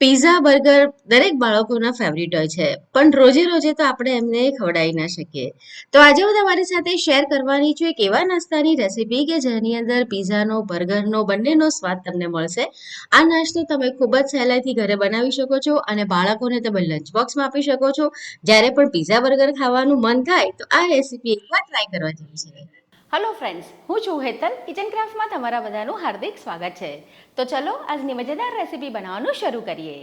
Pizza, burger દરેક બાળકોના favourite હોય છે. પણ રોજે રોજે તો આપણે એમને ખવડાવી ના શકીએ. તો આજે હું તમારી સાથે શેર કરવાની છું એક એવા નાસ્તાની રેસીપી કે જેની અંદર પીઝાનો, બર્ગરનો, બંનેનો સ્વાદ તમને મળશે. આ નાસ્તો તમે ખૂબ જ સહેલાઈથી ઘરે બનાવી શકો છો અને બાળકોને તમે લંચ બોક્સમાં આપી શકો છો. જ્યારે પણ પીઝા, બર્ગર ખાવાનું મન થાય તો આ રેસીપી એકવાર ટ્રાય કરવા જેવી છે. હલો ફ્રેન્ડ્સ હું છું હેતલ. કિચન ક્રાફ્ટમાં તમારા બધાનું હાર્દિક સ્વાગત છે. તો ચલો, આજની મજેદાર રેસીપી બનાવવાનું શરૂ કરીએ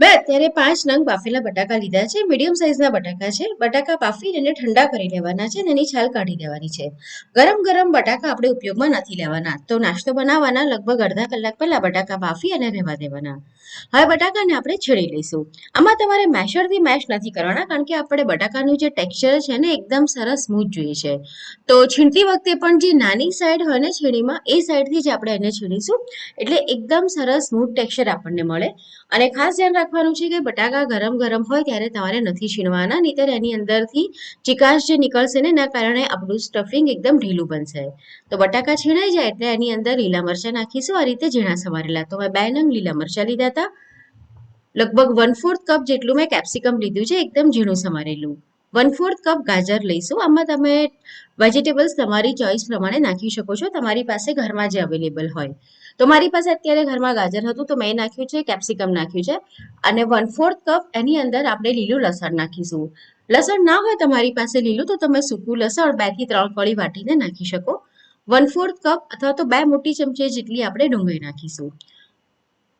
મેં અત્યારે પાંચ નંગ બાફેલા બટાકા લીધા છે. મીડિયમ સાઇઝના બટાકા છે. બટાકા બાફી એને ઠંડા કરી લેવાના છે અને એની છાલ કાઢી દેવાની છે. ગરમ ગરમ બટાકા આપણે ઉપયોગમાં નથી લેવાના. તો નાસ્તો બનાવવાના લગભગ અડધા કલાક પહેલા બટાકા બાફી અને રહેવા દેવાના. હવે બટાકાને આપણે છેડી લઈશું. આમાં તમારે મેશરથી મેશ નથી કરવાના કારણ કે આપણે બટાકાનું જે ટેક્સચર છે ને એકદમ સરસ સ્મૂથ જોઈએ છે. તો છીણતી વખતે પણ જે નાની સાઈડ હોય ને છીણીમાં, એ સાઈડથી જ આપણે એને છીણીશું. એટલે એકદમ સરસ સ્મૂથ ટેક્સચર આપણને મળે. અને ખાસ ધ્યાન રાખવાનું છે કે બટાકા ગરમ ગરમ હોય ત્યારે તમારે નથી છીણવાના, નહીંતર એની અંદરથી ચિકાશ જે નીકળશે ને એના કારણે આપણું સ્ટફિંગ એકદમ ઢીલું બનશે. તો બટાકા છીણાઈ જાય એટલે એની અંદર લીલા મરચાં નાખીશું, આ રીતે ઝીણા સમારેલા. તો મેં બે નંગ લીલા મરચાં લીધા હતા. લગભગ વન ફોર્થ કપ જેટલું મેં કેપ્સિકમ લીધું છે, એકદમ ઝીણું સમારેલું. વન ફોર્થ કપ ગાજર લઈશું. આમાં તમે વેજીટેબલ્સ તમારી ચોઈસ પ્રમાણે નાખી શકો છો. તમારી પાસે ઘરમાં જે અવેલેબલ હોય. તો મારી પાસે અત્યારે ઘરમાં ગાજર હતું તો મેં નાખ્યું છે કેપ્સિકમ નાખ્યું છે અને વન ફોર્થ કપ એની અંદર આપણે લીલું લસણ નાખીશું. લસણ ના હોય તમારી પાસે લીલું તો તમે સૂકું લસણ બેથી ત્રણ કળી વાટીને નાખી શકો. વન ફોર્થ કપ અથવા તો બે મોટી ચમચી જેટલી આપણે ડુંગળી નાખીશું.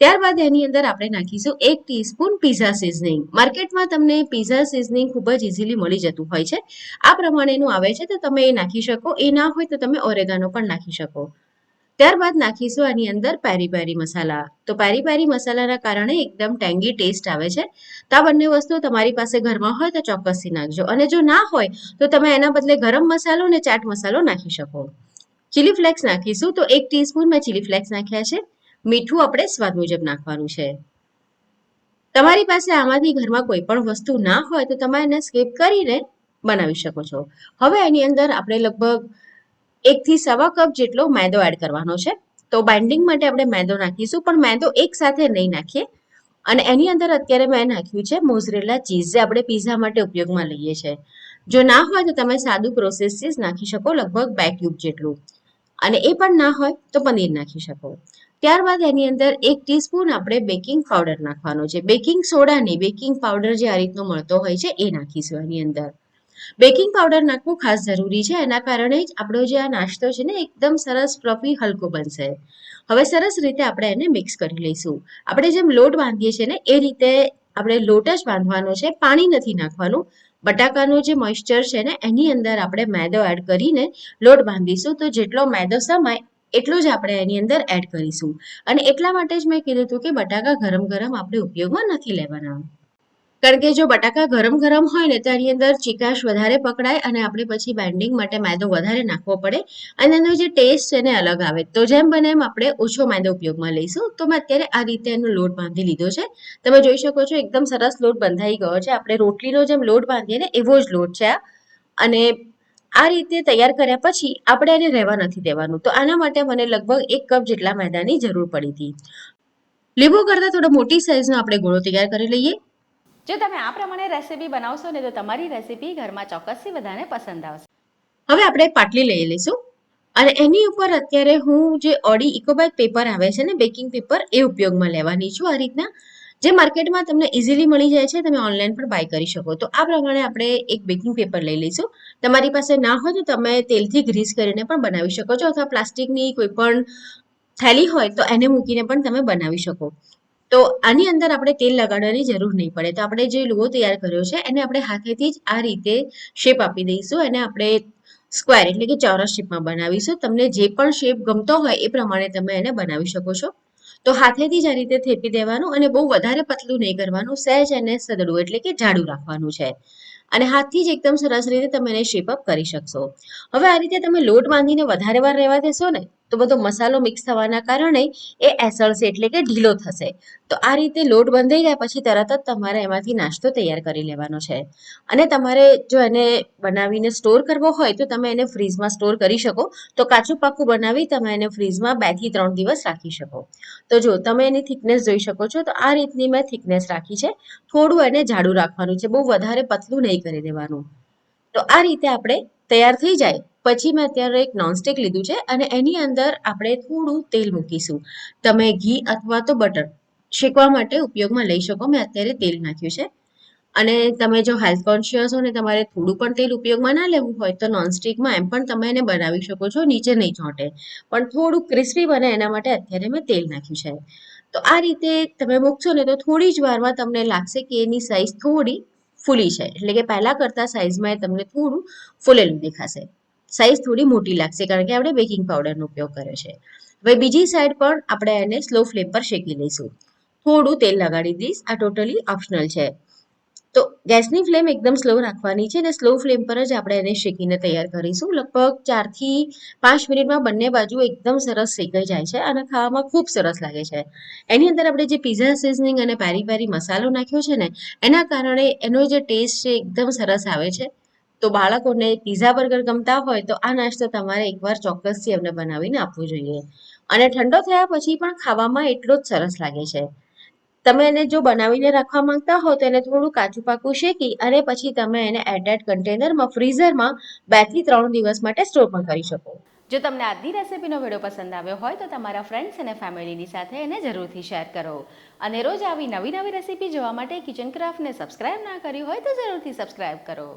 ત્યારબાદ એની અંદર આપણે નાખીશું એક ટીસ્પૂન પીઝા સિઝનિંગ માર્કેટમાં તમને પીઝા સિઝનિંગ ખૂબ જ ઇઝીલી મળી જતું હોય છે. આ પ્રમાણેનું આવે છે તો તમે એ નાખી શકો. એ ના હોય તો તમે ઓરેગાનો પણ નાખી શકો. ત્યારબાદ નાખીશું આની અંદર પેરી પેરી મસાલા તો પેરી પેરી મસાલાના કારણે એકદમ ટેંગી ટેસ્ટ આવે છે. તો આ બંને વસ્તુ તમારી પાસે ઘરમાં હોય તો ચોક્કસથી નાખજો. અને જો ના હોય તો તમે એના બદલે ગરમ મસાલો અને ચાટ મસાલો નાખી શકો. ચીલી ફ્લેક્સ નાખીશું તો એક ટીસ્પૂન મેં ચીલી ફ્લેક્સ નાખ્યા છે. મીઠું આપણે સ્વાદ મુજબ નાખવાનું છે. તમારી પાસે આમાંથી ઘરમાં કોઈ પણ વસ્તુ ના હોય તો તમે એને સ્કીપ કરીને બનાવી શકો છો. હવે એની અંદર આપણે લગભગ એકથી સવા કપ જેટલો મેદો એડ કરવાનો છે. તો બાઇન્ડિંગ માટે આપણે મેદો નાખીશું, પણ મેદો એક સાથે નહીં નાખીએ. અને એની અંદર અત્યારે મેં નાખ્યું છે મોઝરેલા ચીઝ જે આપણે પીઝા માટે ઉપયોગમાં લઈએ છીએ જો ના હોય તો તમે સાદું પ્રોસેસ ચીઝ નાખી શકો, લગભગ બે ક્યુબ જેટલું. અને એ પણ ના હોય તો પનીર નાખી શકો. ત્યારબાદ એની અંદર એક ટીસ્પૂન આપણે બેકિંગ પાવડર નાખવાનો છે. બેકિંગ સોડા નહીં બેકિંગ પાવડર જે આ રીતનો મળતો હોય છે, એ નાખીશું એની અંદર. બેકિંગ પાવડર નાખવું ખાસ જરૂરી છે, એના કારણે જ આપણો જે આ નાસ્તો છે ને, એકદમ સરસ ફ્લફી હલકો બનશે. હવે સરસ રીતે આપણે એને મિક્સ કરી લઈશું. આપણે જેમ લોટ બાંધીએ છીએ ને, એ રીતે આપણે લોટ જ બાંધવાનો છે, પાણી નથી નાખવાનું. બટાકાનું જે મોઇસ્ચર છે ને, એની અંદર આપણે મેદો એડ કરીને લોટ બાંધીશું. તો જેટલો મેદો સમાય એટલો જ આપણે એની અંદર એડ કરીશું. અને એટલા માટે જ મેં કીધું હતું કે બટાકા ગરમ ગરમ આપણે ઉપયોગમાં નથી લેવાના. કારણ કે જો બટાકા ગરમ ગરમ હોય ને તો એની અંદર ચિકાશ વધારે પકડાય અને આપણે પછી બાઇન્ડિંગ માટે મેદો વધારે નાખવો પડે. અને એનો જે ટેસ્ટ છે એને અલગ આવે. તો જેમ બને એમ આપણે ઓછો મેદો ઉપયોગમાં લઈશું. તો મેં અત્યારે આ રીતે એનો લોટ બાંધી લીધો છે. તમે જોઈ શકો છો એકદમ સરસ લોટ બંધાઈ ગયો છે. આપણે રોટલીનો જેમ લોટ બાંધીએ ને એવો જ લોટ છે આ. અને આ રીતે તૈયાર કર્યા પછી આપણે એને રહેવા નથી દેવાનું. તો આના માટે મને લગભગ એક કપ જેટલા મેદાની જરૂર પડી હતી. લીંબુ કરતાં થોડો મોટી સાઇઝનો આપણે ગોળો તૈયાર કરી લઈએ. જો તમે આ પ્રમાણે રેસીપી બનાવશો ને તો તમારી રેસીપી ઘરમાં ચોક્કસથી બધાને પસંદ આવશે. હવે આપણે પાટલી લઈ લઈશું. અને એની ઉપર અત્યારે હું જે ઓડી ઇકોબાઇક પેપર આવે છે ને બેકિંગ પેપર એ ઉપયોગમાં લેવાની છું આ રીતના. જે માર્કેટમાં તમને ઇઝીલી મળી જાય છે, તમે ઓનલાઈન પણ બાય કરી શકો. તો આ પ્રમાણે આપણે એક બેકિંગ પેપર લઈ લઈશું. તમારી પાસે ના હોય તો તમે તેલથી ગ્રીસ કરીને પણ બનાવી શકો છો અથવા પ્લાસ્ટિકની કોઈ પણ થેલી હોય તો એને મૂકીને પણ તમે બનાવી શકો. તો આની અંદર આપણે તેલ લગાડવાની જરૂર નહીં પડે. તો આપણે જે લુઓ તૈયાર કર્યો છે, એને આપણે હાથેથી જ આ રીતે શેપ આપી દઈશું. એને આપણે સ્ક્વેર એટલે કે ચોરસ શેપમાં બનાવીશું. તમને જે પણ શેપ ગમતો હોય એ પ્રમાણે તમે એને બનાવી શકો છો. તો હાથેથી જ આ રીતે થેપી દેવાનું અને બહુ વધારે પતલું નહીં કરવાનું, સહેજ એને સદડું એટલે કે જાડું રાખવાનું છે. અને હાથથી જ એકદમ સરસ રીતે તમે એને શેપઅપ કરી શકશો. હવે આ રીતે તમે લોટ બાંધીને વધારે વાર રહેવા દેશો ને તો બધો મસાલો મિક્સ થવાના કારણે એ એસળશે એટલે કે ઢીલો થશે. તો આ રીતે લોટ બંધાઈ જાય પછી તરત જ તમારે એમાંથી નાસ્તો તૈયાર કરી લેવાનો છે. અને તમારે જો એને બનાવીને સ્ટોર કરવો હોય તો તમે એને ફ્રીઝમાં સ્ટોર કરી શકો. તો કાચું પાકું બનાવી તમે એને ફ્રીઝમાં બેથી ત્રણ દિવસ રાખી શકો. તો જો તમે એની થિકનેસ જોઈ શકો છો તો આ રીતની મેં થિકનેસ રાખી છે. થોડું એને જાડું રાખવાનું છે. બહુ વધારે પતલું નહીં કરી દેવાનું. તો આ રીતે આપણે તૈયાર થઈ જાય. પછી મેં અત્યારે એક નોનસ્ટિક લીધું છે અને એની અંદર આપણે થોડું તેલ મૂકીશું. તમે ઘી અથવા તો બટર શેકવા માટે ઉપયોગમાં લઈ શકો. મેં અત્યારે તેલ નાખ્યું છે. અને તમે જો હેલ્થ કોન્શિયસ હો ને તમારે થોડું પણ તેલ ઉપયોગમાં ના લેવું હોય તો નોનસ્ટિકમાં એમ પણ તમે એને બનાવી શકો છો, નીચે નહીં ચોંટે. પણ થોડું ક્રિસ્પી બને એના માટે અત્યારે મેં તેલ નાખ્યું છે. તો આ રીતે તમે મૂકશો ને તો થોડી જ વારમાં તમને લાગશે કે એની સાઈઝ થોડી ફૂલી છે. એટલે કે પહેલાં કરતાં સાઈઝમાં એ તમને થોડું ફૂલેલું દેખાશે. સાઈઝ થોડી મોટી લાગશે, કારણ કે આપણે બેકિંગ પાવડરનો ઉપયોગ કર્યો છે. હવે બીજી સાઈડ પણ આપણે એને સ્લો ફ્લેમ પર શેકી લઈશું. થોડું તેલ લગાડી દઈશ. આ ટોટલી ઓપ્શનલ છે. તો ગેસની ફ્લેમ એકદમ સ્લો રાખવાની છે અને સ્લો ફ્લેમ પર જ આપણે એને શેકીને તૈયાર કરીશું. લગભગ ચારથી પાંચ મિનિટમાં બંને બાજુ એકદમ સરસ શેકાઈ જાય છે અને ખાવામાં ખૂબ સરસ લાગે છે. એની અંદર આપણે જે પીઝા સિઝનિંગ અને પેરી પેરી મસાલો નાખ્યો છે ને, એના કારણે એનો જે ટેસ્ટ છે એકદમ સરસ આવે છે. તો બાળકોને પીઝા બર્ગર ગમતા હોય તો આ નાસ્તો તમારે એકવાર ચોક્કસથી એમને બનાવીને આપવો જોઈએ. અને ઠંડો થયા પછી પણ ખાવામાં એટલો જ સરસ લાગે છે. તમે એને જો બનાવીને રાખવા માંગતા હો, તો એને થોડું કાચું પાકું શેકી અને પછી તમે એને એરટાઇટ કન્ટેનરમાં ફ્રીઝરમાં બેથી ત્રણ દિવસ માટે સ્ટોર પણ કરી શકો. જો તમને આજની રેસિપીનો વીડિયો પસંદ આવ્યો હોય, તો તમારા ફ્રેન્ડ્સ અને ફેમિલીની સાથે એને જરૂરથી શેર કરો. અને રોજ આવી નવી નવી રેસિપી જોવા માટે કિચન ક્રાફ્ટને સબસ્ક્રાઇબ ના કર્યું હોય, તો જરૂરથી સબસ્ક્રાઇબ કરો.